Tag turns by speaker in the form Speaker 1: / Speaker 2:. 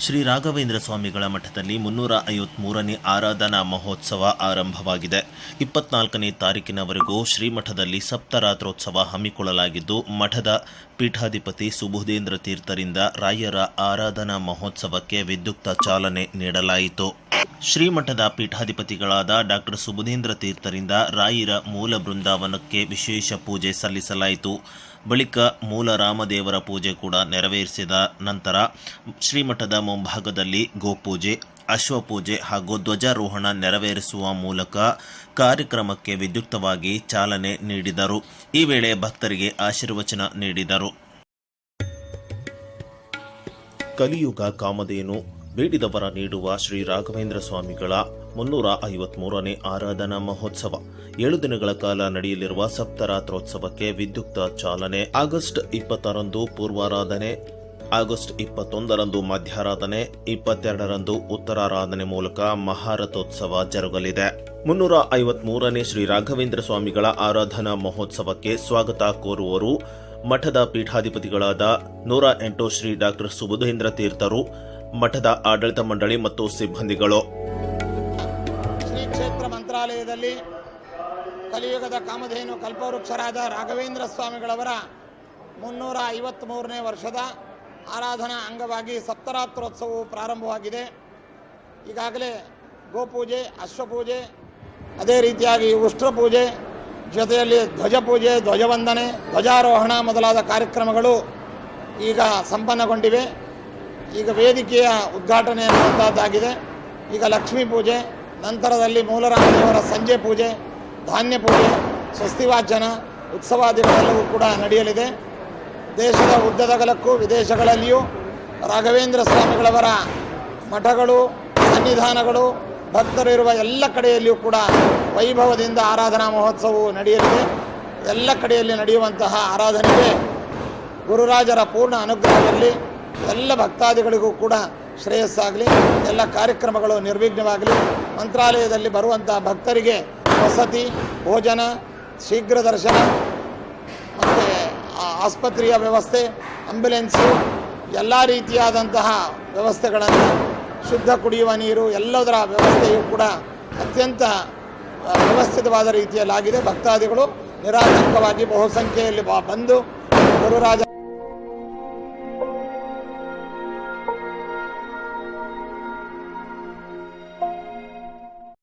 Speaker 1: ಶ್ರೀ ರಾಘವೇಂದ್ರ ಸ್ವಾಮಿಗಳ ಮಠದಲ್ಲಿ ಮುನ್ನೂರ ಐವತ್ಮೂರನೇ ಆರಾಧನಾ ಮಹೋತ್ಸವ ಆರಂಭವಾಗಿದೆ. ಇಪ್ಪತ್ನಾಲ್ಕನೇ ತಾರೀಕಿನವರೆಗೂ ಶ್ರೀಮಠದಲ್ಲಿ ಸಪ್ತರಾತ್ರೋತ್ಸವ ಹಮ್ಮಿಕೊಳ್ಳಲಾಗಿದ್ದು, ಮಠದ ಪೀಠಾಧಿಪತಿ ಸುಬುಧೇಂದ್ರ ತೀರ್ಥರಿಂದ ರಾಯರ ಆರಾಧನಾ ಮಹೋತ್ಸವಕ್ಕೆ ವಿದ್ಯುಕ್ತ ಚಾಲನೆ ನೀಡಲಾಯಿತು. ಶ್ರೀಮಠದ ಪೀಠಾಧಿಪತಿಗಳಾದ ಡಾಕ್ಟರ್ ಸುಬುಧೇಂದ್ರ ತೀರ್ಥರಿಂದ ರಾಯರ ಮೂಲ ಬೃಂದಾವನಕ್ಕೆ ವಿಶೇಷ ಪೂಜೆ ಸಲ್ಲಿಸಲಾಯಿತು. ಬಳಿಕ ಮೂಲ ರಾಮದೇವರ ಪೂಜೆ ಕೂಡ ನೆರವೇರಿಸಿದ ನಂತರ ಶ್ರೀಮಠದ ಮುಂಭಾಗದಲ್ಲಿ ಗೋಪೂಜೆ, ಅಶ್ವಪೂಜೆ ಹಾಗೂ ಧ್ವಜಾರೋಹಣ ನೆರವೇರಿಸುವ ಮೂಲಕ ಕಾರ್ಯಕ್ರಮಕ್ಕೆ ವಿದ್ಯುಕ್ತವಾಗಿ ಚಾಲನೆ ನೀಡಿದರು. ಈ ವೇಳೆ ಭಕ್ತರಿಗೆ ಆಶೀರ್ವಚನ ನೀಡಿದರು. ಕಲಿಯುಗ ಕಾಮಧೇನು ಬೇಡಿದವರ ನೀಡುವ ಶ್ರೀ ರಾಘವೇಂದ್ರ ಸ್ವಾಮಿಗಳ ಮುನ್ನೂರ ಐವತ್ಮೂರನೇ ಆರಾಧನಾ ಮಹೋತ್ಸವ. ಏಳು ದಿನಗಳ ಕಾಲ ನಡೆಯಲಿರುವ ಸಪ್ತರಾತ್ರೋತ್ಸವಕ್ಕೆ ವಿದ್ಯುಕ್ತ ಚಾಲನೆ. ಆಗಸ್ಟ್ ಇಪ್ಪತ್ತರಂದು ಪೂರ್ವಾರಾಧನೆ, ಆಗಸ್ಟ್ ಇಪ್ಪತ್ತೊಂದರಂದು ಮಧ್ಯಾರಾಧನೆ, ಇಪ್ಪತ್ತೆರಡರಂದು ಉತ್ತರಾರಾಧನೆ ಮೂಲಕ ಮಹಾರಥೋತ್ಸವ ಜರುಗಲಿದೆ. ಮುನ್ನೂರ ಐವತ್ಮೂರನೇ ಶ್ರೀ ರಾಘವೇಂದ್ರ ಸ್ವಾಮಿಗಳ ಆರಾಧನಾ ಮಹೋತ್ಸವಕ್ಕೆ ಸ್ವಾಗತ ಕೋರುವರು ಮಠದ ಪೀಠಾಧಿಪತಿಗಳಾದ ನೂರ ಎಂಟು ಶ್ರೀ ಡಾಕ್ಟರ್ ಸುಬುಧೇಂದ್ರ ತೀರ್ಥರು ಮಠದ ಆಡಳಿತ ಮಂಡಳಿ ಮತ್ತು ಸಿಬ್ಬಂದಿಗಳು.
Speaker 2: ಶ್ರೀ ಕ್ಷೇತ್ರ ಮಂತ್ರಾಲಯದಲ್ಲಿ ಕಲಿಯುಗದ ಕಾಮಧೇನು ಕಲ್ಪವೃಕ್ಷರಾದ ರಾಘವೇಂದ್ರ ಸ್ವಾಮಿಗಳವರ ಮುನ್ನೂರ ಐವತ್ತ್ಮೂರನೇ ವರ್ಷದ ಆರಾಧನಾ ಅಂಗವಾಗಿ ಸಪ್ತರಾತ್ರೋತ್ಸವವು ಪ್ರಾರಂಭವಾಗಿದೆ. ಈಗಾಗಲೇ ಗೋಪೂಜೆ, ಅಶ್ವಪೂಜೆ, ಅದೇ ರೀತಿಯಾಗಿ ಉಷ್ಟ್ರ ಪೂಜೆ ಜೊತೆಯಲ್ಲಿ ಧ್ವಜ ಪೂಜೆ ಧ್ವಜವಂದನೆ, ಧ್ವಜಾರೋಹಣ ಮೊದಲಾದ ಕಾರ್ಯಕ್ರಮಗಳು ಈಗ ಸಂಪನ್ನಗೊಂಡಿವೆ. ಈಗ ವೇದಿಕೆಯ ಉದ್ಘಾಟನೆ ಅನ್ನುವಂಥದ್ದಾಗಿದೆ ಈಗ ಲಕ್ಷ್ಮೀ ಪೂಜೆ, ನಂತರದಲ್ಲಿ ಮೂಲರಾಮದೇವರ ಸಂಜೆ ಪೂಜೆ, ಧಾನ್ಯ ಪೂಜೆ ಸ್ವಸ್ತಿವಾಚನ ಉತ್ಸವಾದಿಗಳೆಲ್ಲವೂ ಕೂಡ ನಡೆಯಲಿದೆ. ದೇಶದ ಉದ್ದದಗಲಕ್ಕೂ ವಿದೇಶಗಳಲ್ಲಿಯೂ ರಾಘವೇಂದ್ರ ಸ್ವಾಮಿಗಳವರ ಮಠಗಳು, ಸನ್ನಿಧಾನಗಳು, ಭಕ್ತರಿರುವ ಎಲ್ಲ ಕಡೆಯಲ್ಲಿಯೂ ಕೂಡ ವೈಭವದಿಂದ ಆರಾಧನಾ ಮಹೋತ್ಸವವು ನಡೆಯಲಿದೆ. ಎಲ್ಲ ಕಡೆಯಲ್ಲಿ ನಡೆಯುವಂತಹ ಆರಾಧನೆಗೆ ಗುರುರಾಜರ ಪೂರ್ಣ ಅನುಗ್ರಹದಲ್ಲಿ ಎಲ್ಲ ಭಕ್ತಾದಿಗಳಿಗೂ ಕೂಡ ಶ್ರೇಯಸ್ಸಾಗಲಿ, ಎಲ್ಲ ಕಾರ್ಯಕ್ರಮಗಳು ನಿರ್ವಿಘ್ನವಾಗಲಿ, ಮಂತ್ರಾಲಯದಲ್ಲಿ ಬರುವಂಥ ಭಕ್ತರಿಗೆ ವಸತಿ, ಭೋಜನ, ಶೀಘ್ರ ದರ್ಶನ, ಮತ್ತು ಆಸ್ಪತ್ರೆಯ ವ್ಯವಸ್ಥೆ ಆಂಬ್ಯುಲೆನ್ಸು ಎಲ್ಲ ರೀತಿಯಾದಂತಹ ವ್ಯವಸ್ಥೆಗಳನ್ನು ಶುದ್ಧ ಕುಡಿಯುವ ನೀರು, ಎಲ್ಲದರ ವ್ಯವಸ್ಥೆಯು ಕೂಡ ಅತ್ಯಂತ ವ್ಯವಸ್ಥಿತವಾದ ರೀತಿಯಲ್ಲಾಗಿದೆ. ಭಕ್ತಾದಿಗಳು ನಿರಾತಂಕವಾಗಿ ಬಹುಸಂಖ್ಯೆಯಲ್ಲಿ ಬಂದು ಗುರುರಾಜ